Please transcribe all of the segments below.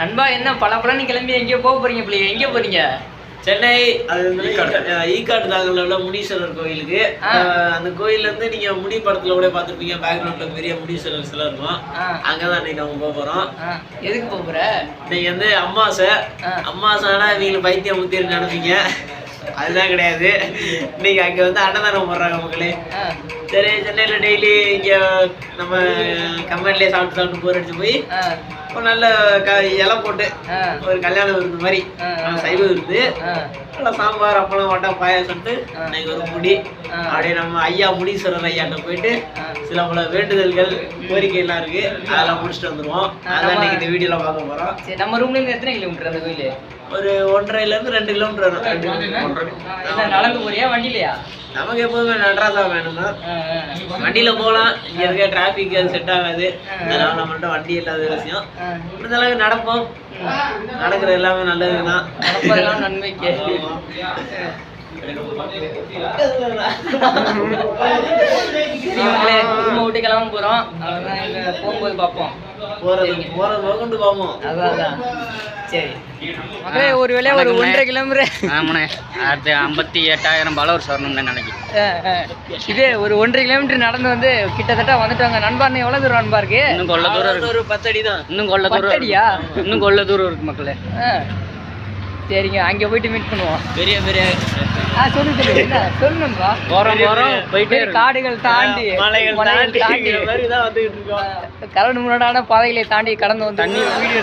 நண்பா என்ன பல பலன்னு கிளம்பி எங்கேயோ போக போறீங்க பிள்ளைங்க எங்கே போறீங்க? சென்னை அது ஈக்காட்டு தாங்கல்ல உள்ள முனீஸ்வரர் கோயிலுக்கு. அந்த கோயில்ல இருந்து நீங்க முடி படத்துல கூட பார்த்திருப்பீங்க. பேக்ரவுண்ட்ல பெரிய முனீஸ்வரர் சிலை இருக்கும்? அங்கதான் இன்னைக்கு நம்ம போக போறோம். எதுக்கு போக போற? இன்னைக்கு வந்து அம்மாசை. அம்மாசானா இவங்களுக்கு பைத்தியம் முத்தின்னு நினைப்பீங்க. அதுதான் கிடையாது. இன்னைக்கு அங்க வந்து அன்னதானம் போடுறாங்க மக்களே. சரி சென்னையில டெய்லி இங்க நம்ம கம்பெனிலே சாப்பிட்டு சாப்பிட்டு போர் அடிச்சு போய் ஒரு நல்ல க இலை போட்டு ஒரு கல்யாண விருந்து மாதிரி ஆ, ஆ. சைவ விருந்து. நல்லா சாம்பார் அப்பளம் வட்டை பாயாசம்ட்டு. இன்னைக்கு ஒரு முடி. அப்படியே நம்ம ஐயா முனீஸ்வரர் ஐயாட்ட போயிட்டு. சில பல வேண்டுதல்கள் கோரிக்கை எல்லாம் இருக்கு அதெல்லாம் முடிச்சுட்டு வந்துருவோம். ஆ, அதான் இன்னைக்கு இந்த வீடியோல பார்க்க போறோம். சரி நம்ம ரூம்ல இருந்து எத்தனை கிலோமீட்டர் அந்த கோயில்? ஒரு ஒன்றரைல இருந்து ரெண்டு கிலோமீட்டர் வரும். நடந்து போறியா வண்டியிலையா நமக்கு எப்போதுமே நடராசா வேணும்னா. வண்டியில போகலாம். இங்க இருக்க டிராபிக் அது செட் ஆகாது. அதனால நம்மள்ட்ட வண்டி இல்லாத விஷயம். ஆ. முடிஞ்ச அளவுக்கு நடப்போம். நடக்கிற எல்லாமே நல்லதுதான். நடப்பதெல்லாம் நன்மைக்கு. விட்டு கிளம்ப போறோம். இங்க போகும்போது பார்ப்போம். போறது போறது நோக்கண்டு பார்ப்போம். அதான் அதான். சரி. மக்களே ஒரு வேளை ஒரு ஒன்றரை கிலோமீட்டர். ஆமாண்ணே. அடுத்து ஐம்பத்தி எட்டாயிரம் ஃபாலோவர்ஸ் வரணும்னு நினைக்கிறேன். இது ஒரு ஒன்றரை கிலோமீட்டர் நடந்து வந்து கிட்டத்தட்ட வந்துட்டாங்க. நண்பா எவ்வளவு தூரம் நண்பா இருக்கு? இன்னும் கொள்ள தூரம் இருக்கு. ஒரு பத்தடி தான் இன்னும் கொள்ள தூரம்? இருக்கு. இன்னும் கொள்ள தூரம் இருக்கு மக்களே. சரிங்க அங்க போயிட்டு மீட் பண்ணுவோம். பெரிய பெரிய. ஆ சொல்லு சொல்லு. போயிட்டே காடுகள் தாண்டி மலைகள் தாண்டி. இருக்கோம். கரடு முரடான பாதைகளை தாண்டி கடந்து வந்து தண்ணி வீடியோ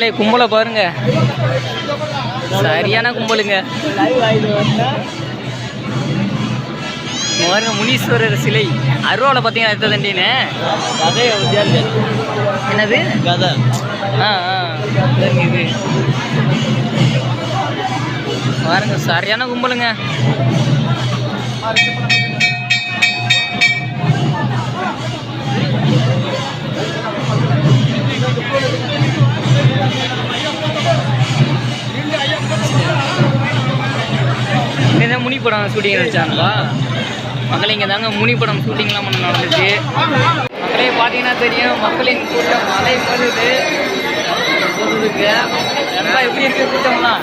மக்களே கும்பலை பாருங்க. சரியான கும்பலுங்க. பாருங்க முனீஸ்வரர் சிலை. அருவாவில் பார்த்தீங்கன்னா எத்த தண்டின்னு என்னது? கதை ஆ ஆ. இது பாருங்க சரியான கும்பலுங்க. படம் ஷூட்டிங் நினச்சாங்களா மக்கள் இங்கே தாங்க முனி படம் ஷூட்டிங்லாம் பண்ண நடந்துச்சு. மக்களே பார்த்தீங்கன்னா தெரியும் மக்களின் கூட்டம் மலை போகுது. போகுதுக்கு நல்லா எப்படி இருக்கு கூட்டம்லாம்?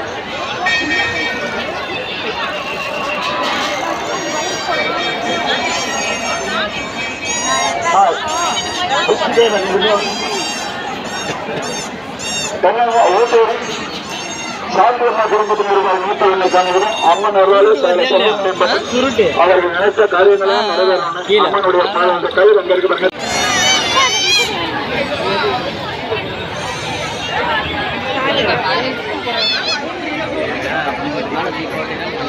முனீஸ்வரர் சாந்தோர்ண குடும்பத்தினர்கள் நீட்டியுள்ள காணிகளும் அம்மன் அருளால் சகல செல்வம் மேம்பட்டு சுருட்டு அவர்கள் நினைத்த காரியங்களும் நிறைவேறணும் அம்மனுடைய அந்த கை அங்க இருக்கு பாருங்க. ஆலத்தூர்,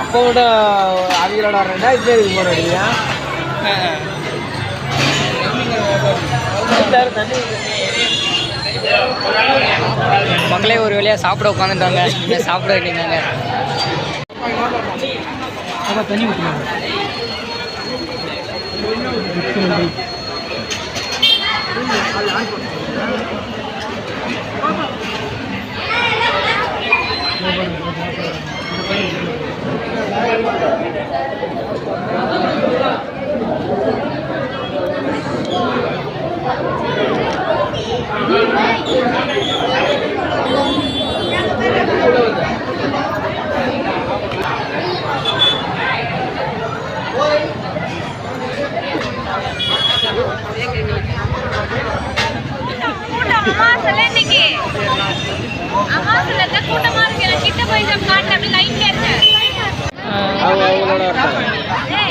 அப்போ கூட அவங்களோட ரெண்டாயிரத்தி பேருக்கு போகிறோம் இல்லையா மக்களே ஒரு வழியாக சாப்பிட உட்காந்துட்டாங்க. இனிமேல் சாப்பிட வேண்டியிருந்தாங்க தண்ணி ஊற்றுவாங்க கூட்டம் அமாவாசைல இன்னைக்கு அமாவாசைல தான் கூட்டமா இருக்கு எனக்கு கிட்ட போய் நான் காட்டு அப்படி லைன்ல இருக்கேன் ஏய்,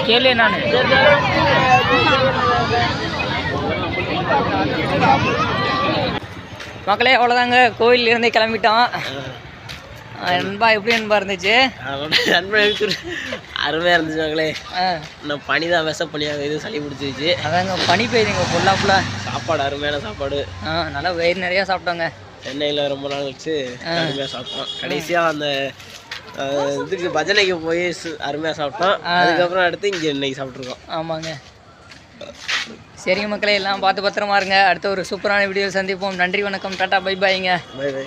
கேளு நான். மக்களே அவ்வளோதாங்க கோயில்ல இருந்தே கிளம்பிட்டோம். நண்பா எப்படி நண்பா இருந்துச்சு? அருமையாக இருந்துச்சு மகளே ஆ, நான் பனி தான் விஷ பனியாக இது சளி பிடிச்சிருச்சு. அதாங்க பனி பெய்யுதுங்க ஃபுல்லாக ஃபுல்லாக சாப்பாடு அருமையான சாப்பாடு. ஆ நல்லா வயிறு நிறையா சாப்பிட்டோங்க. சென்னையில் ரொம்ப நாள் கழிச்சு. அருமையாக சாப்பிட்டோம். கடைசியாக அந்த இதுக்கு பஜனைக்கு போய் அருமையாக சாப்பிட்டோம். அதுக்கப்புறம் அடுத்து இங்கே இன்னைக்கு சாப்பிட்ருக்கோம் ஆமாங்க. சரிங்க மக்களே எல்லாம் பார்த்து பத்திரமா இருங்க. அடுத்த ஒரு சூப்பரான வீடியோ சந்திப்போம். நன்றி வணக்கம். டாட்டா பை பாய்ங்க பை பை